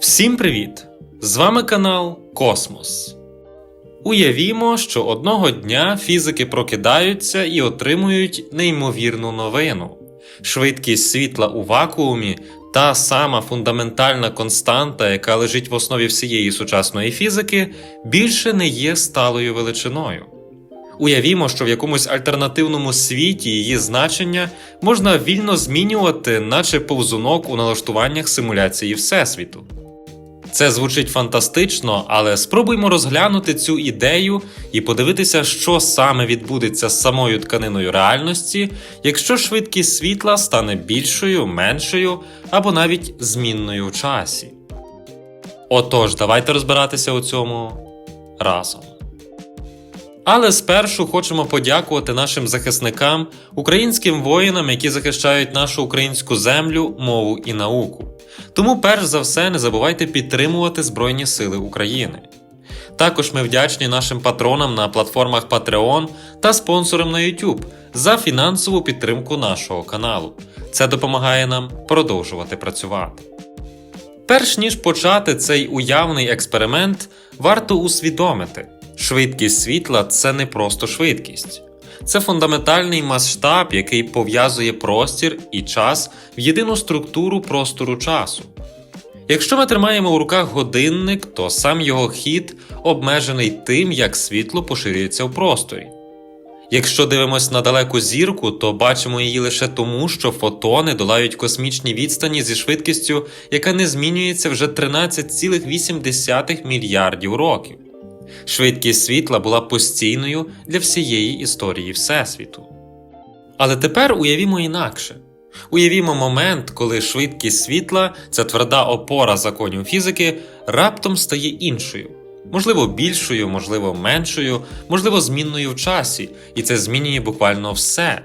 Всім привіт! З вами канал Космос. Уявімо, що одного дня фізики прокидаються і отримують неймовірну новину. Швидкість світла у вакуумі та сама фундаментальна константа, яка лежить в основі всієї сучасної фізики, більше не є сталою величиною. Уявімо, що в якомусь альтернативному світі її значення можна вільно змінювати, наче повзунок у налаштуваннях симуляції Всесвіту. Це звучить фантастично, але спробуймо розглянути цю ідею і подивитися, що саме відбудеться з самою тканиною реальності, якщо швидкість світла стане більшою, меншою або навіть змінною в часі. Отож, давайте розбиратися у цьому разом. Але спершу хочемо подякувати нашим захисникам, українським воїнам, які захищають нашу українську землю, мову і науку. Тому, перш за все, не забувайте підтримувати Збройні Сили України. Також ми вдячні нашим патронам на платформах Patreon та спонсорам на YouTube за фінансову підтримку нашого каналу. Це допомагає нам продовжувати працювати. Перш ніж почати цей уявний експеримент, варто усвідомити, швидкість світла це не просто швидкість. Це фундаментальний масштаб, який пов'язує простір і час в єдину структуру простору часу. Якщо ми тримаємо у руках годинник, то сам його хід обмежений тим, як світло поширюється в просторі. Якщо дивимось на далеку зірку, то бачимо її лише тому, що фотони долають космічні відстані зі швидкістю, яка не змінюється вже 13,8 мільярдів років. Швидкість світла була постійною для всієї історії Всесвіту. Але тепер уявімо інакше. Уявімо момент, коли швидкість світла, ця тверда опора законів фізики, раптом стає іншою, можливо, більшою, можливо, меншою, можливо, змінною в часі, і це змінює буквально все.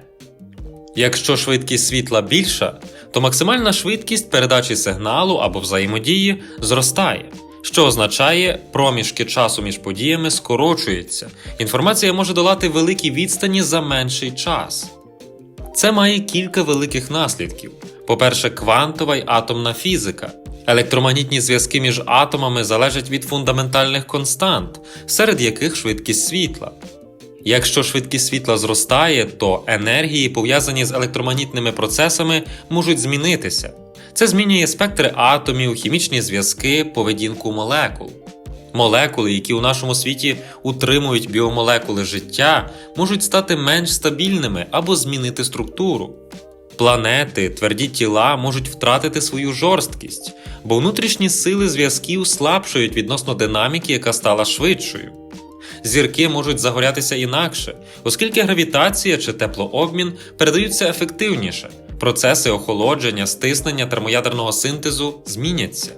Якщо швидкість світла більша, то максимальна швидкість передачі сигналу або взаємодії зростає, що означає, проміжки часу між подіями скорочуються, інформація може долати великі відстані за менший час. Це має кілька великих наслідків. По-перше, квантова й атомна фізика. Електромагнітні зв'язки між атомами залежать від фундаментальних констант, серед яких швидкість світла. Якщо швидкість світла зростає, то енергії, пов'язані з електромагнітними процесами, можуть змінитися. Це змінює спектри атомів, хімічні зв'язки, поведінку молекул. Молекули, які у нашому світі утримують біомолекули життя, можуть стати менш стабільними або змінити структуру. Планети, тверді тіла можуть втратити свою жорсткість, бо внутрішні сили зв'язків слабшують відносно динаміки, яка стала швидшою. Зірки можуть загорятися інакше, оскільки гравітація чи теплообмін передаються ефективніше, процеси охолодження, стиснення термоядерного синтезу зміняться.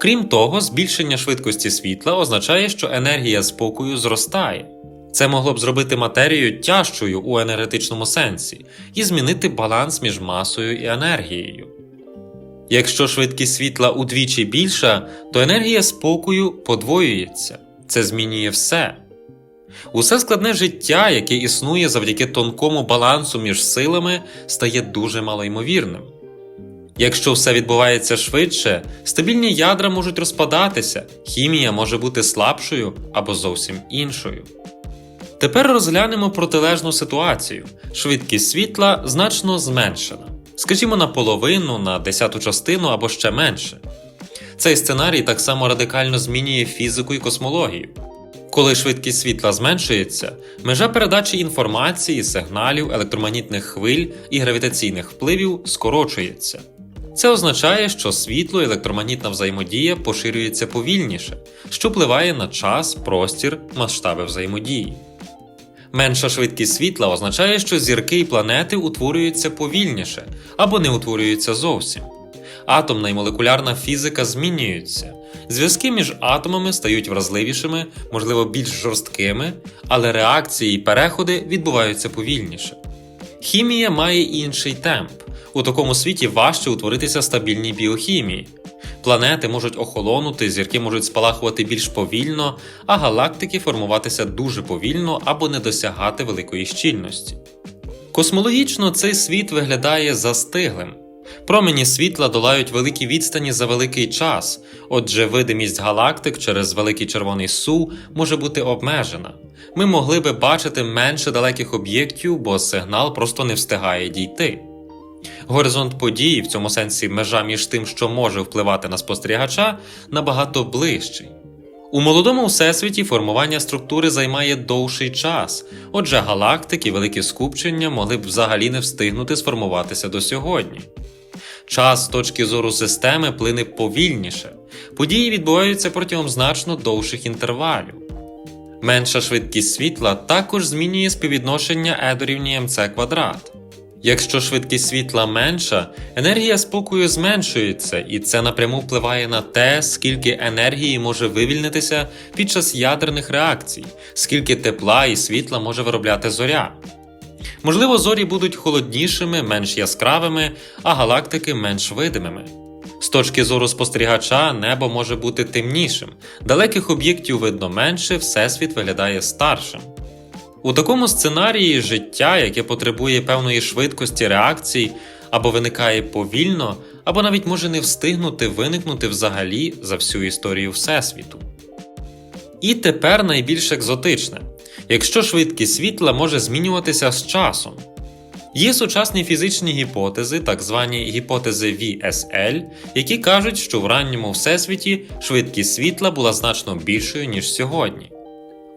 Крім того, збільшення швидкості світла означає, що енергія спокою зростає. Це могло б зробити матерію тяжчою у енергетичному сенсі і змінити баланс між масою і енергією. Якщо швидкість світла удвічі більша, то енергія спокою подвоюється. Це змінює все. Усе складне життя, яке існує завдяки тонкому балансу між силами, стає дуже малоймовірним. Якщо все відбувається швидше, стабільні ядра можуть розпадатися, хімія може бути слабшою або зовсім іншою. Тепер розглянемо протилежну ситуацію. Швидкість світла значно зменшена, скажімо, на половину, на десяту частину або ще менше. Цей сценарій так само радикально змінює фізику і космологію. Коли швидкість світла зменшується, межа передачі інформації, сигналів, електромагнітних хвиль і гравітаційних впливів скорочується. Це означає, що світло і електромагнітна взаємодія поширюється повільніше, що впливає на час, простір, масштаби взаємодії. Менша швидкість світла означає, що зірки і планети утворюються повільніше або не утворюються зовсім. Атомна і молекулярна фізика змінюються. Зв'язки між атомами стають вразливішими, можливо, більш жорсткими, але реакції і переходи відбуваються повільніше. Хімія має інший темп. У такому світі важче утворитися стабільній біохімії. Планети можуть охолонути, зірки можуть спалахувати більш повільно, а галактики формуватися дуже повільно або не досягати великої щільності. Космологічно цей світ виглядає застиглим. Промені світла долають великі відстані за великий час, отже, видимість галактик через великий червоний су може бути обмежена. Ми могли би бачити менше далеких об'єктів, бо сигнал просто не встигає дійти. Горизонт події, в цьому сенсі межа між тим, що може впливати на спостерігача, набагато ближчий. У молодому всесвіті формування структури займає довший час, отже, галактики, великі скупчення могли б взагалі не встигнути сформуватися до сьогодні. Час з точки зору системи плине повільніше, події відбуваються протягом значно довших інтервалів. Менша швидкість світла також змінює співвідношення E дорівнює МЦ квадрат. Якщо швидкість світла менша, енергія спокою зменшується, і це напряму впливає на те, скільки енергії може вивільнитися під час ядерних реакцій, скільки тепла і світла може виробляти зоря. Можливо, зорі будуть холоднішими, менш яскравими, а галактики менш видимими. З точки зору спостерігача, небо може бути темнішим, далеких об'єктів видно менше, всесвіт виглядає старшим. У такому сценарії життя, яке потребує певної швидкості реакцій, або виникає повільно, або навіть може не встигнути виникнути взагалі за всю історію Всесвіту. І тепер найбільш екзотичне якщо швидкість світла може змінюватися з часом. Є сучасні фізичні гіпотези, так звані гіпотези VSL, які кажуть, що в ранньому всесвіті швидкість світла була значно більшою, ніж сьогодні.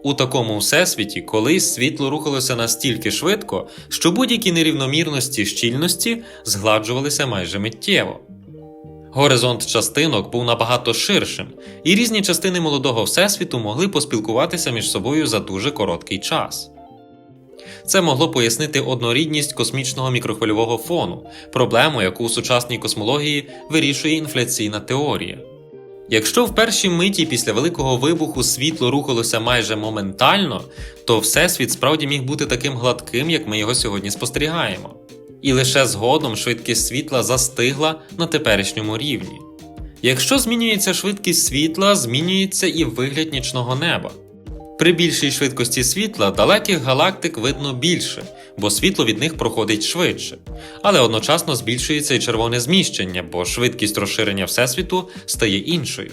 У такому всесвіті колись світло рухалося настільки швидко, що будь-які нерівномірності щільності згладжувалися майже миттєво. Горизонт частинок був набагато ширшим, і різні частини молодого всесвіту могли поспілкуватися між собою за дуже короткий час. Це могло пояснити однорідність космічного мікрохвильового фону, проблему, яку у сучасній космології вирішує інфляційна теорія. Якщо в першій миті після великого вибуху світло рухалося майже моментально, то Всесвіт справді міг бути таким гладким, як ми його сьогодні спостерігаємо. І лише згодом швидкість світла застигла на теперішньому рівні. Якщо змінюється швидкість світла, змінюється і вигляд нічного неба. При більшій швидкості світла далеких галактик видно більше, бо світло від них проходить швидше, але одночасно збільшується і червоне зміщення, бо швидкість розширення Всесвіту стає іншою.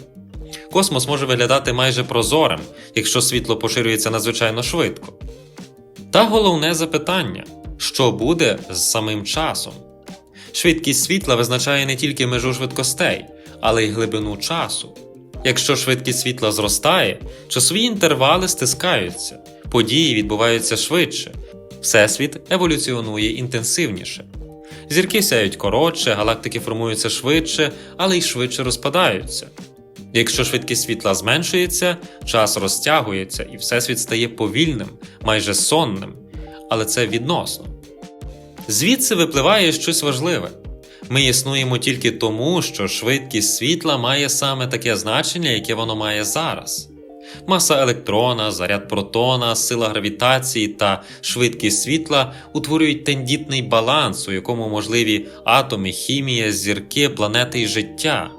Космос може виглядати майже прозорим, якщо світло поширюється надзвичайно швидко. Та головне запитання що буде з самим часом? Швидкість світла визначає не тільки межу швидкостей, але й глибину часу. Якщо швидкість світла зростає, часові інтервали стискаються, події відбуваються швидше, всесвіт еволюціонує інтенсивніше. Зірки сяють коротше, галактики формуються швидше, але й швидше розпадаються. Якщо швидкість світла зменшується, час розтягується і всесвіт стає повільним, майже сонним, але це відносно. Звідси випливає щось важливе. Ми існуємо тільки тому, що швидкість світла має саме таке значення, яке воно має зараз. Маса електрона, заряд протона, сила гравітації та швидкість світла утворюють тендітний баланс, у якому можливі атоми, хімія, зірки, планети і життя.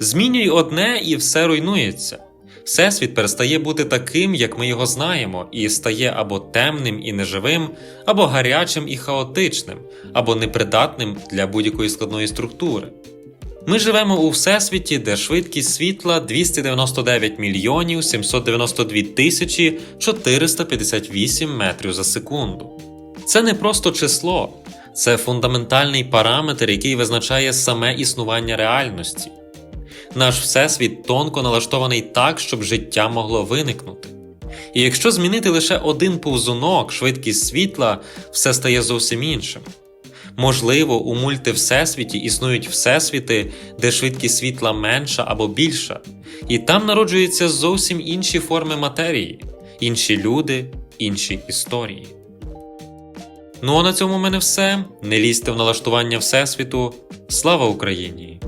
Змінюй одне і все руйнується. Всесвіт перестає бути таким, як ми його знаємо, і стає або темним і неживим, або гарячим і хаотичним, або непридатним для будь-якої складної структури. Ми живемо у всесвіті, де швидкість світла 299 мільйонів 792 тисячі 458 метрів за секунду. Це не просто число, це фундаментальний параметр, який визначає саме існування реальності. Наш всесвіт тонко налаштований так, щоб життя могло виникнути. І якщо змінити лише один повзунок, швидкість світла, все стає зовсім іншим. Можливо, у мультивсесвіті існують всесвіти, де швидкість світла менша або більша, і там народжуються зовсім інші форми матерії, інші люди, інші історії. Ну а на цьому в мене все. Не лізьте в налаштування Всесвіту. Слава Україні!